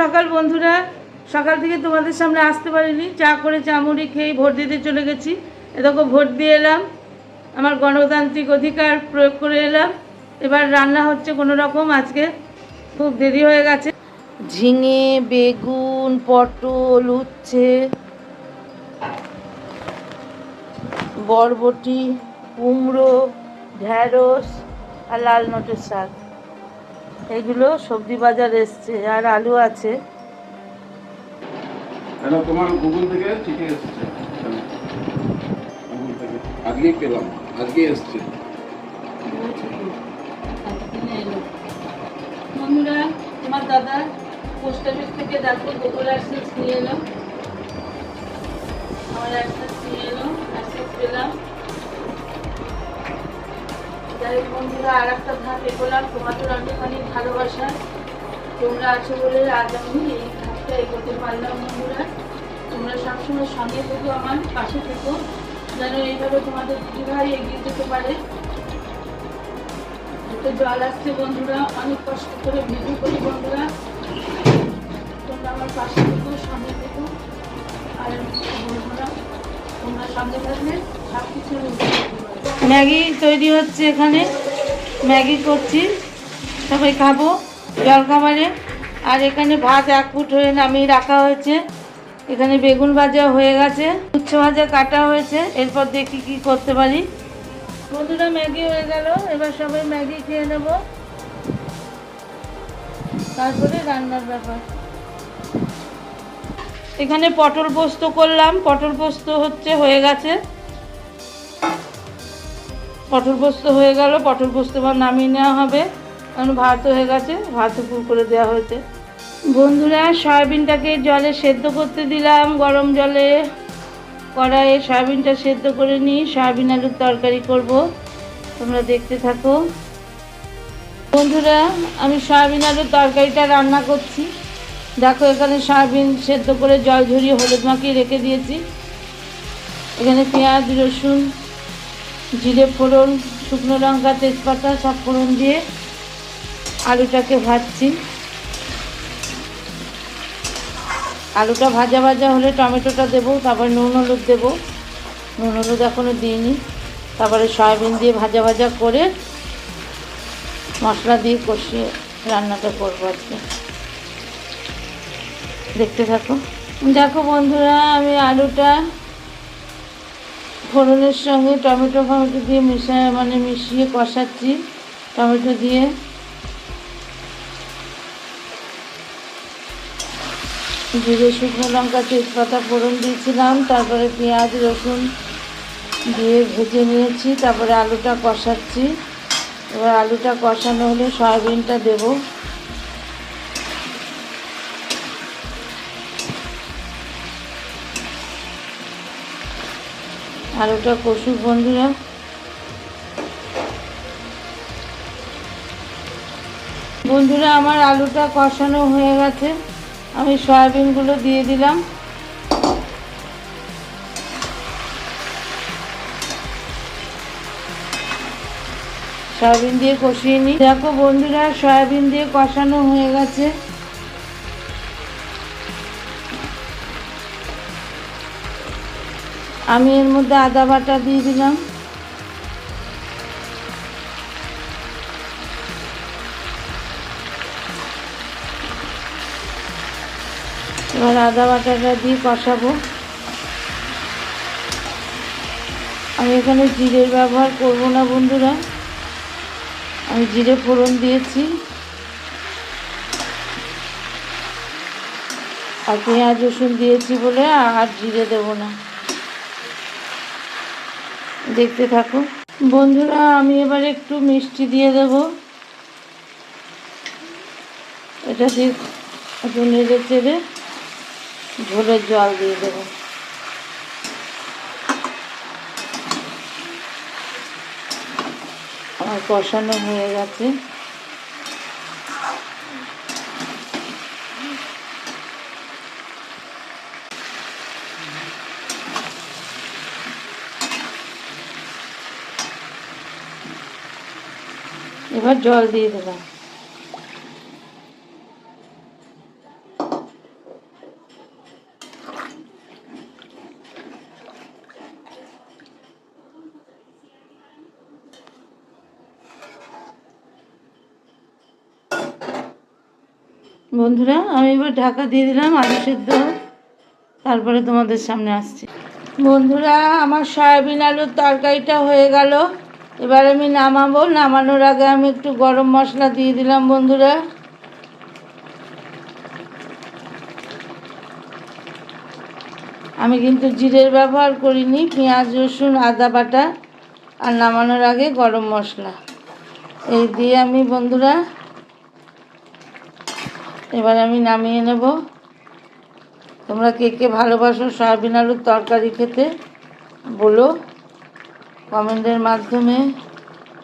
সকাল বন্ধুরা, সকাল থেকে তোমাদের সামনে আসতে পারিনি। চা করে চামুড়ি খেয়ে ভোট দিতে চলে গেছি। এরকম ভোট দিয়ে এলাম। আমার গণতান্ত্রিক অধিকার প্রয়োগ করে এলাম। এবার রান্না হচ্ছে কোনো রকম। আজকে খুব দেরি হয়ে গেছে। ঝিঙে, বেগুন, পটল, উচ্ছে, বরবটি, কুমড়ো, ঢ্যাঁড়স আর লাল নটের শাক। এগুলো সবজি বাজার এসছে আর আলু আছে। তোমার গুগল থেকে চিঠি এসেছে? কেন? গুগল থেকে। আজকেই পেলাম আজকেই এসছে। বন্ধুরা তোমার দাদা পোস্ট অফিস থেকে দেখো গোকুল অ্যাক্সেস নিয়ে এলো। আমার অ্যাক্সেস নিয়ে এলো অ্যাক্সেস পেলাম। যাই বন্ধুরা আর একটা ধাপ এগোলাম। তোমাদের অনেক অনেক ভালোবাসা তোমরা আছো বলে আজ আমি এই ধাপটা এগোতে পারলাম বন্ধুরা। তোমরা সবসময় সঙ্গে থেকো আমার পাশে থেকো, যেন এইভাবে তোমাদের দিদিভাই এগিয়ে যেতে পারে। একটু জল আসছে বন্ধুরা, অনেক কষ্ট করে ভিডিও করি বন্ধুরা। তোমরা আমার পাশে থেকো, সঙ্গে থেকো। আর বন্ধুরা ম্যাগি তৈরি হচ্ছে এখানে। ম্যাগি করছি। সবাই খাব জল খাবারে আর এখানে ভাত এক ফুট হয়ে নামিয়ে রাখা হয়েছে। এখানে বেগুন ভাজা হয়ে গেছে। উচ্ছে ভাজা কাটা হয়েছে। এরপর দেখি কি করতে পারি। বন্ধুরা, ম্যাগি হয়ে গেল। এবার সবাই ম্যাগি খেয়ে নেব। তারপরে রান্নার ব্যাপার। এখানে পটল পোস্ত করলাম। পটল পোস্ত হচ্ছে হয়ে গেছে। পটল পোস্ত হয়ে গেল। পটল পোস্ত এবার নামিয়ে নেওয়া হবে। কারণ ভাত হয়ে গেছে। ভাত উপর করে দেওয়া হয়েছে। বন্ধুরা, সয়াবিনটাকে জলে সেদ্ধ করতে দিলাম গরম জলে। কড়াইয়ে সয়াবিনটা সেদ্ধ করে নিই। সয়াবিন আলুর তরকারি করব। তোমরা দেখতে থাকো। বন্ধুরা, আমি সয়াবিন আলুর তরকারিটা রান্না করছি। দেখো, এখানে সয়াবিন সেদ্ধ করে জল ঝরিয়ে হলুদ মাখিয়ে রেখে দিয়েছি। এখানে পেঁয়াজ, রসুন, জিরে ফোড়ন, শুকনো লঙ্কা, তেজপাতা সব ফোড়ন দিয়ে আলুটাকে ভাজছি। আলুটা ভাজা ভাজা হলে টমেটোটা দেবো, তারপর নুন হলুদ দেবো। নুন হলুদ এখনও দিইনি। তারপরে সয়াবিন দিয়ে ভাজা ভাজা করে মশলা দিয়ে কষিয়ে রান্নাটা করব আজকে। দেখতে থাকো। দেখো বন্ধুরা, আমি আলুটা ফোড়নের সঙ্গে টমেটো ফমেটো দিয়ে মিশিয়ে মানে মিশিয়ে কষাচ্ছি। টমেটো দিয়ে। জিরে, শুকনো লঙ্কা, তেজপাতা ফোড়ন দিয়েছিলাম। তারপরে পেঁয়াজ, রসুন দিয়ে ভেজে নিয়েছি। তারপরে আলুটা কষাচ্ছি। এবার আলুটা কষানো হলে সয়াবিনটা দেব। আলুটা কষুক বন্ধুরা। বন্ধুরা, আমার আলুটা কষানো হয়ে গেছে। আমি সয়াবিনগুলো দিয়ে দিলাম। সয়াবিন দিয়ে কষিয়ে নিই। দেখো বন্ধুরা, সয়াবিন দিয়ে কষানো হয়ে গেছে। আমি এর মধ্যে আদা বাটা দিয়ে দিলাম। এবার আদা বাটাটা দিয়ে কষাবো। আমি এখানে জিরের ব্যবহার করব না বন্ধুরা। আমি জিরে ফোড়ন দিয়েছি। আর পেঁয়াজ রসুন দিয়েছি বলে আর জিরে দেব না। দেখতে থাকো। বন্ধুরা, আমি এবার একটু মিষ্টি দিয়ে দেব। এটা দিয়ে একটু চেড়ে ঝোলের জল দিয়ে দেবো। আমার কষানো হয়ে গেছে। এবার জল দিয়ে দিলাম বন্ধুরা, আমি এবার ঢাকা দিয়ে দিলাম আলু সেদ্ধ। তারপরে তোমাদের সামনে আসছি। বন্ধুরা, আমার সয়াবিন আলুর তরকারিটা হয়ে গেল। এবার আমি নামাবো, নামানোর আগে আমি একটু গরম মশলা দিয়ে দিলাম, বন্ধুরা। আমি কিন্তু জিরের ব্যবহার করিনি, পেঁয়াজ, রসুন, আদা বাটা, আর নামানোর আগে গরম মশলা। এই দিয়ে আমি, বন্ধুরা, এবার আমি নামিয়ে নেব। তোমরা কে কে ভালোবাসো সয়াবিন আলুর তরকারি খেতে, বলো। কমেন্টের মাধ্যমে।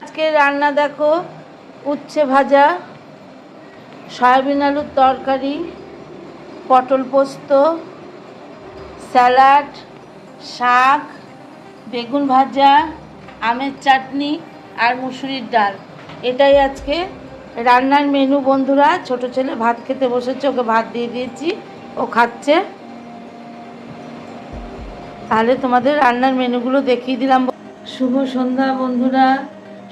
আজকে রান্না দেখো, উচ্ছে ভাজা, সয়াবিন আলুর তরকারি, পটল পোস্ত, স্যালাড, শাক, বেগুন ভাজা, আমের চাটনি আর মুসুরির ডাল। এটাই আজকে রান্নার মেনু বন্ধুরা। ছোট ছেলে ভাত খেতে বসেছে, ওকে ভাত দিয়ে দিয়েছি, ও খাচ্ছে। তাহলে তোমাদের রান্নার মেনুগুলো দেখিয়ে দিলাম। শুভ সন্ধ্যা, বন্ধুরা।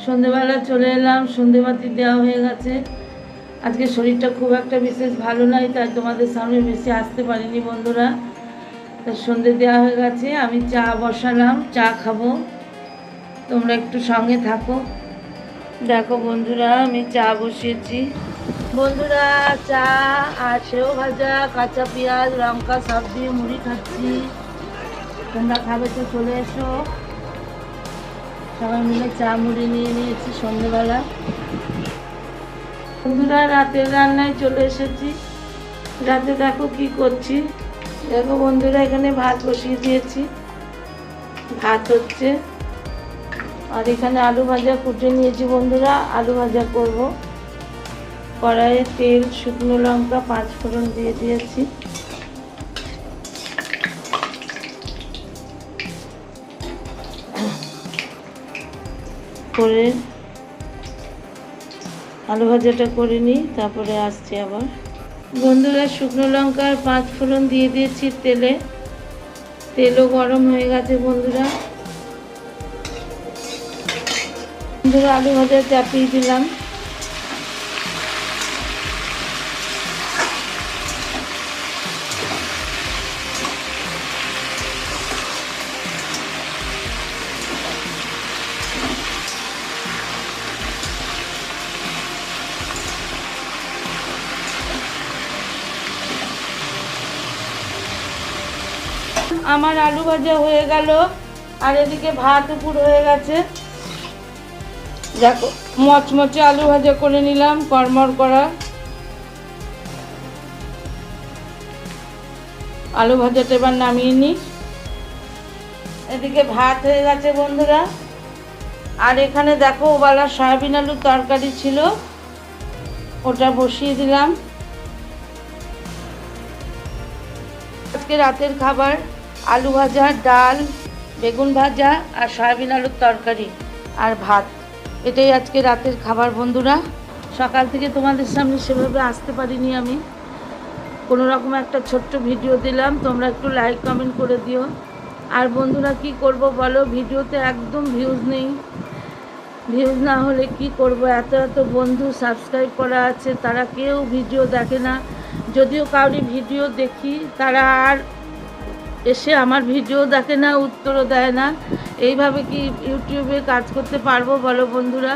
সন্ধেবেলা চলে এলাম সন্ধেবাতি দেওয়া হয়ে গেছে। আজকে শরীরটা খুব একটা বিশেষ ভালো নয় তাই তোমাদের সামনে বেশি আসতে পারিনি, বন্ধুরা। তা সন্ধে দেওয়া হয়ে গেছে, আমি চা বসালাম, চা খাব। তোমরা একটু সঙ্গে থাকো। দেখো, বন্ধুরা, আমি চা বসিয়েছি। বন্ধুরা, চা আর সেও ভাজা, কাঁচা পেঁয়াজ, লঙ্কা, সব দিয়ে মুড়ি খাচ্ছি। তোমরা খাবে তো চলে এসো। সবাই মিলে চা মুড়ি নিয়ে নিয়েছি সন্ধ্যেবেলা বন্ধুরা রাতের রান্নায় চলে এসেছি। রাতে দেখো কি করছি। দেখো বন্ধুরা, এখানে ভাত বসিয়ে দিয়েছি। ভাত হচ্ছে। আর এখানে আলু ভাজা কুটে নিয়েছি বন্ধুরা। আলু ভাজা করব। কড়াইয়ে তেল, শুকনো লঙ্কা পাঁচ ফোড়ন দিয়ে দিয়েছি। করে আলু ভাজাটা করে নিই, তারপরে আসছি আবার। বন্ধুরা, শুকনো লঙ্কার পাঁচ ফোড়ন দিয়ে দিয়েছি তেলে। তেলও গরম হয়ে গেছে বন্ধুরা। বন্ধুরা, আলু ভাজা চাপিয়ে দিলাম। আমার আলু ভাজা হয়ে গেল আর এদিকে ভাত উপর হয়ে গেছে। দেখো। মচমচে আলু ভাজা করে নিলাম কড়মড় করা। আলু ভাজাটা এবার নামিয়ে নিই এদিকে ভাত হয়ে গেছে বন্ধুরা। আর এখানে দেখো ওবেলা সয়াবিন আলুর তরকারি ছিল ওটা বসিয়ে দিলাম। আজকে রাতের খাবার। আলু ভাজা, ডাল, বেগুন ভাজা আর সয়াবিন আলুর তরকারি আর ভাত। এটাই আজকে রাতের খাবার বন্ধুরা। সকাল থেকে তোমাদের সামনে সেভাবে আসতে পারিনি আমি। কোনো রকম একটা ছোট্ট ভিডিও দিলাম। তোমরা একটু লাইক কমেন্ট করে দিও। আর বন্ধুরা কি করব বলো? ভিডিওতে একদম ভিউজ নেই। ভিউজ না হলে কি করব? এত এত বন্ধু সাবস্ক্রাইব করা আছে। তারা কেউ ভিডিও দেখে না। যদিও কাউরি ভিডিও দেখি, তারা আর এসে আমার ভিডিও দেখে না, উত্তরও দেয় না। এইভাবে কি ইউটিউবে কাজ করতে পারব বলো বন্ধুরা?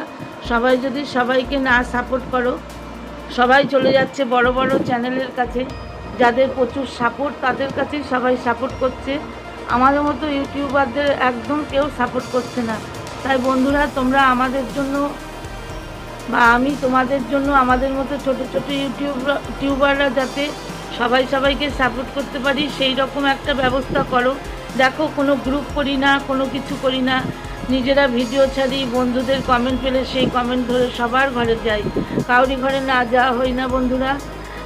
সবাই যদি সবাইকে না সাপোর্ট করো, সবাই চলে যাচ্ছে বড় বড় চ্যানেলের কাছে। যাদের প্রচুর সাপোর্ট তাদের কাছেই সবাই সাপোর্ট করছে। আমাদের মতো ইউটিউবারদের একদম কেউ সাপোর্ট করছে না। তাই বন্ধুরা, তোমরা আমাদের জন্য বা আমি তোমাদের জন্য আমাদের মতো ছোট ছোট ইউটিউব ইউটিউবাররা যাতে সবাই সবাইকে সাপোর্ট করতে পারি, সেই রকম একটা ব্যবস্থা করো। দেখো, কোনো গ্রুপ করি না, কোনো কিছু করি না। নিজেরা ভিডিও ছাড়ি, বন্ধুদের কমেন্ট পেলে সেই কমেন্ট ধরে সবার ঘরে যাই। কাউরি ঘরে না যাওয়া হয় না বন্ধুরা।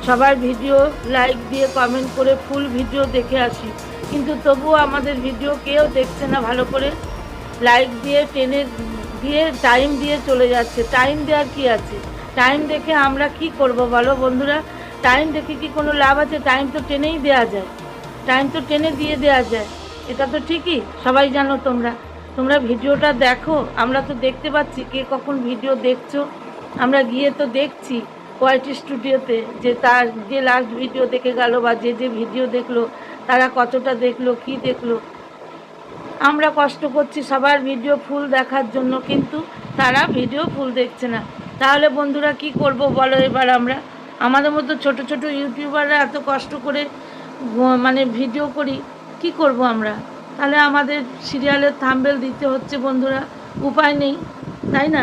সবার ভিডিও লাইক দিয়ে কমেন্ট করে ফুল ভিডিও দেখে আসি। কিন্তু তবুও আমাদের ভিডিও কেউ দেখছে না ভালো করে। লাইক দিয়ে, টেনে দিয়ে টাইম দিয়ে চলে যাচ্ছে। টাইম দেওয়ার কি আছে? টাইম দেখে আমরা কি করব বলো বন্ধুরা? টাইম দেখে কি কোনো লাভ আছে? টাইম তো টেনেই দেওয়া যায়। টাইম তো টেনে দিয়ে দেওয়া যায়। এটা তো ঠিকই, সবাই জানো তোমরা। তোমরা ভিডিওটা দেখো, আমরা তো দেখতে পাচ্ছি কে কখন ভিডিও দেখছ। আমরা গিয়ে তো দেখছি ওয়াইটি স্টুডিওতে যে তার যে লাস্ট ভিডিও দেখে গেল বা যে যে ভিডিও দেখল, তারা কতটা দেখল, কি দেখল। আমরা কষ্ট করছি সবার ভিডিও ফুল দেখার জন্য, কিন্তু তারা ভিডিও ফুল দেখছে না। তাহলে বন্ধুরা কি করব বলো এবার আমরা? আমাদের মতো ছোট ছোট ইউটিউবাররা এত কষ্ট করে মানে ভিডিও করি, কি করব আমরা? তাহলে আমাদের সিরিয়ালের থাম্বেল দিতে হচ্ছে বন্ধুরা, উপায় নেই, তাই না?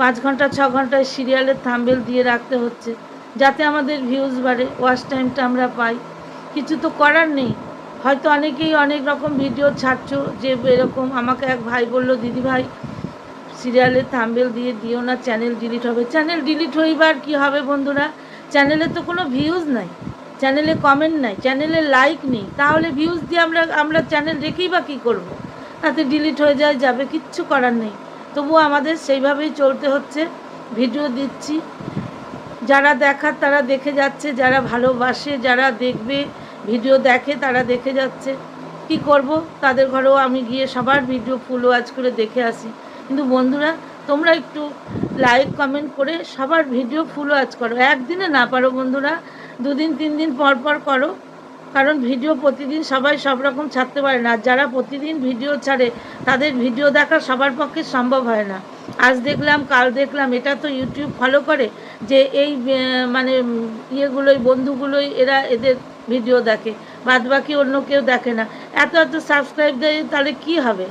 পাঁচ ঘণ্টা, ছ ঘন্টায় সিরিয়ালের থাম্বেল দিয়ে রাখতে হচ্ছে, যাতে আমাদের ভিউজ বাড়ে ওয়াচ টাইমটা আমরা পাই। কিছু তো করার নেই, হয়তো অনেকেই অনেক রকম ভিডিও ছাড়ছো, যে এরকম আমাকে এক ভাই বলল দিদি ভাই সিরিয়ালের থাম্বেল দিয়ে দিও না, চ্যানেল ডিলিট হবে। চ্যানেল ডিলিট হইবার কি হবে বন্ধুরা? চ্যানেলে তো কোনো ভিউজ নাই। চ্যানেলে কমেন্ট নাই, চ্যানেলে লাইক নেই। তাহলে ভিউজ দিয়ে আমরা আমরা চ্যানেল রেখেই বা কী করব? তাতে ডিলিট হয়ে যায়, যাবে, কিচ্ছু করার নেই। তবুও আমাদের সেইভাবেই চলতে হচ্ছে। ভিডিও দিচ্ছি। যারা দেখার, তারা দেখে যাচ্ছে। যারা ভালোবাসে, যারা দেখবে ভিডিও দেখে, তারা দেখে যাচ্ছে। কি করব? তাদের ঘরেও আমি গিয়ে সবার ভিডিও ফুল ওয়াচ করে দেখে আসি। কিন্তু বন্ধুরা, তোমরা একটু লাইক কমেন্ট করে সবার ভিডিও ফুল ওয়াচ করো। একদিনে না পারো বন্ধুরা, দুদিন তিন দিন পর পর করো। কারণ ভিডিও প্রতিদিন সবাই সব রকম ছাড়তে পারে না। যারা প্রতিদিন ভিডিও ছাড়ে, তাদের ভিডিও দেখা সবার পক্ষে সম্ভব হয় না। আজ দেখলাম, কাল দেখলাম, এটা তো ইউটিউব ফলো করে যে এই মানে ইয়েগুলোই, বন্ধুগুলোই এরা এদের ভিডিও দেখে। বাদ বাকি অন্য কেউ দেখে না। এত এত সাবস্ক্রাইব দেয়, তাহলে কি হবে?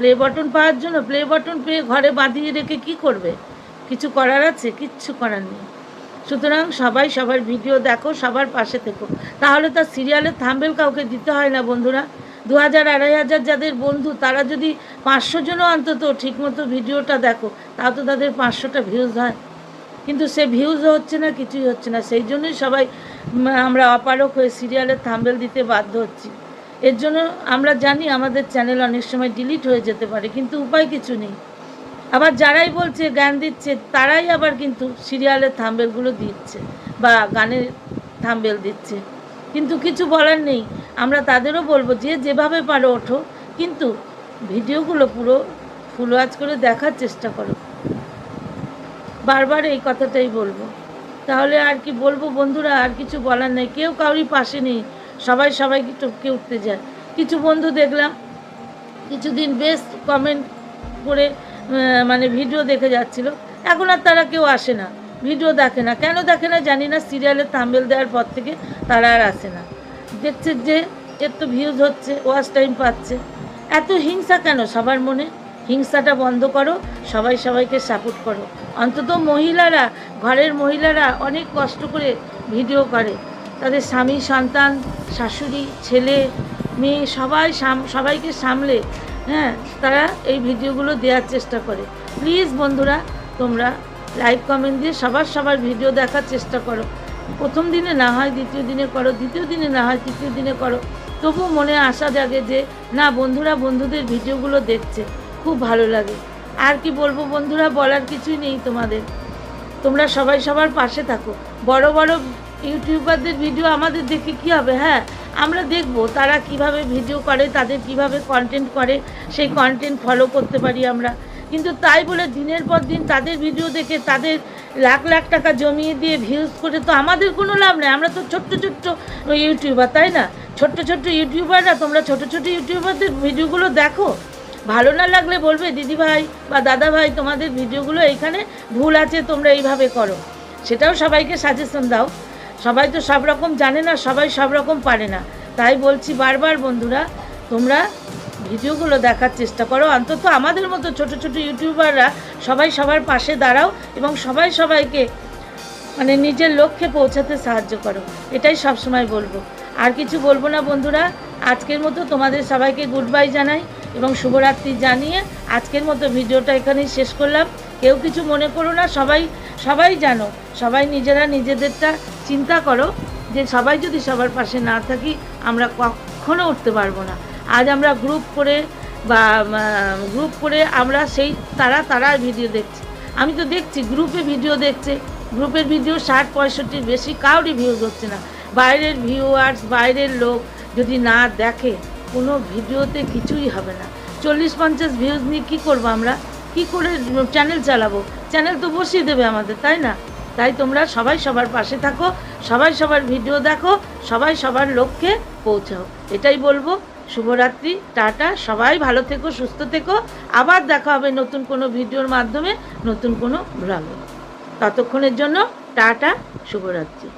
প্লে বাটন পাওয়ার জন্য প্লে বাটন পেয়ে ঘরে বাঁধিয়ে রেখে কি করবে? কিছু করার আছে? কিচ্ছু করার নেই। সুতরাং সবাই সবার ভিডিও দেখো, সবার পাশে থেকো। তাহলে তার সিরিয়ালের থাম্বেল কাউকে দিতে হয় না বন্ধুরা। দু হাজার আড়াই হাজার যাদের বন্ধু, তারা যদি পাঁচশো জনও অন্তত ঠিকমতো ভিডিওটা দেখো, তাও তো তাদের পাঁচশোটা ভিউজ হয়। কিন্তু সে ভিউজও হচ্ছে না, কিছুই হচ্ছে না। সেই জন্যই সবাই আমরা অপারক হয়ে সিরিয়ালের থাম্বেল দিতে বাধ্য হচ্ছি। এর জন্য আমরা জানি আমাদের চ্যানেল অনেক সময় ডিলিট হয়ে যেতে পারে, কিন্তু উপায় কিছু নেই। আবার যারাই বলছে, গান দিচ্ছে, তারাই আবার কিন্তু সিরিয়ালের থাম্বেলগুলো দিচ্ছে বা গানের থাম্বেল দিচ্ছে। কিন্তু কিছু বলার নেই। আমরা তাদেরও বলব, যে যেভাবে পারো ওঠো, কিন্তু ভিডিওগুলো পুরো ফুল ওয়াচ করে দেখার চেষ্টা করো। বারবার এই কথাটাই বলব। তাহলে আর কি বলব বন্ধুরা, আর কিছু বলার নেই। কেউ কাউরি পাশে নেই। সবাই সবাইকে টপকে উঠতে যায়। কিছু বন্ধু দেখলাম, কিছুদিন বেশ কমেন্ট করে মানে ভিডিও দেখে যাচ্ছিল। এখন আর তারা কেউ আসে না ভিডিও দেখে না। কেন দেখে না জানি না সিরিয়ালের থাম্বেল দেওয়ার পর থেকে তারা আর আসে না। দেখছে যে এর তো ভিউজ হচ্ছে ওয়াচ টাইম পাচ্ছে। এত হিংসা কেন সবার মনে? হিংসাটা বন্ধ করো, সবাই সবাইকে সাপোর্ট করো। অন্তত মহিলারা, ঘরের মহিলারা অনেক কষ্ট করে ভিডিও করে। তাদের স্বামী, সন্তান, শাশুড়ি, ছেলে, মেয়ে সবাই সবাইকে সামলে হ্যাঁ তারা এই ভিডিওগুলো দেওয়ার চেষ্টা করে। প্লিজ বন্ধুরা, তোমরা লাইক কমেন্ট দিয়ে সবার সবার ভিডিও দেখার চেষ্টা করো। প্রথম দিনে না হয়, দ্বিতীয় দিনে করো, দ্বিতীয় দিনে না হয়, তৃতীয় দিনে করো। তবু মনে আশা জাগে যে, না, বন্ধুরা বন্ধুদের ভিডিওগুলো দেখছে, খুব ভালো লাগে। আর কি বলব বন্ধুরা, বলার কিছুই নেই তোমাদের। তোমরা সবাই সবার পাশে থাকো। বড় বড় ইউটিউবারদের ভিডিও আমাদের দেখে কি হবে হ্যাঁ? আমরা দেখব তারা কীভাবে ভিডিও করে, তাদের কীভাবে কন্টেন্ট করে, সেই কন্টেন্ট ফলো করতে পারি আমরা। কিন্তু তাই বলে দিনের পর দিন তাদের ভিডিও দেখে, তাদের লাখ লাখ টাকা জমিয়ে দিয়ে ভিউজ করে তো আমাদের কোনো লাভ নেই। আমরা তো ছোট্ট ছোট্ট ইউটিউবার তাই না? ছোট্ট ছোট্ট ইউটিউবাররা তোমরা ছোট ছোট ইউটিউবারদের ভিডিওগুলো দেখো। ভালো না লাগলে বলবে, দিদি ভাই বা দাদা ভাই, তোমাদের ভিডিওগুলো এইখানে ভুল আছে, তোমরা এইভাবে করো। সেটাও সবাইকে সাজেশন দাও। সবাই তো সব রকম জানে না, সবাই সব রকম পারে না। তাই বলছি বারবার বন্ধুরা, তোমরা ভিডিওগুলো দেখার চেষ্টা করো। অন্তত আমাদের মতো ছোট ছোট ইউটিউবাররা সবাই সবার পাশে দাঁড়াও এবং সবাই সবাইকে মানে নিজের লক্ষ্যে পৌঁছাতে সাহায্য করো। এটাই সব সময় বলব। আর কিছু বলব না বন্ধুরা, আজকের মতো তোমাদের সবাইকে গুড বাই জানাই এবং শুভরাত্রি জানিয়ে আজকের মতো ভিডিওটা এখানেই শেষ করলাম। কেউ কিছু মনে করো না, সবাই সবাই জানো, সবাই নিজেরা নিজেদেরটা চিন্তা করো যে সবাই যদি সবার পাশে না থাকি আমরা কখনো উঠতে পারব না। আজ আমরা গ্রুপ করে বা গ্রুপ করে আমরা সেই তারা তারা ভিডিও দেখছি। আমি তো দেখছি গ্রুপে ভিডিও দেখছে গ্রুপের ভিডিও ষাট পঁয়ষট্টির বেশি কাউরই ভিউজ হচ্ছে না। বাইরের ভিউয়ার্স বাইরের লোক যদি না দেখে, কোনো ভিডিওতে কিছুই হবে না। চল্লিশ, পঞ্চাশ ভিউজ নিয়ে কী করব আমরা? কী করে চ্যানেল চালাবো? চ্যানেল তো বসিয়ে দেবে আমাদের, তাই না? তাই তোমরা সবাই সবার পাশে থাকো, সবাই সবার ভিডিও দেখো, সবাই সবার লক্ষ্যে পৌঁছাও। এটাই বলব। শুভরাত্রি, টাটা, সবাই ভালো থেকো, সুস্থ থেকো। আবার দেখা হবে নতুন কোনো ভিডিওর মাধ্যমে, নতুন কোনো ব্লগে ততক্ষণের জন্য টাটা, শুভরাত্রি।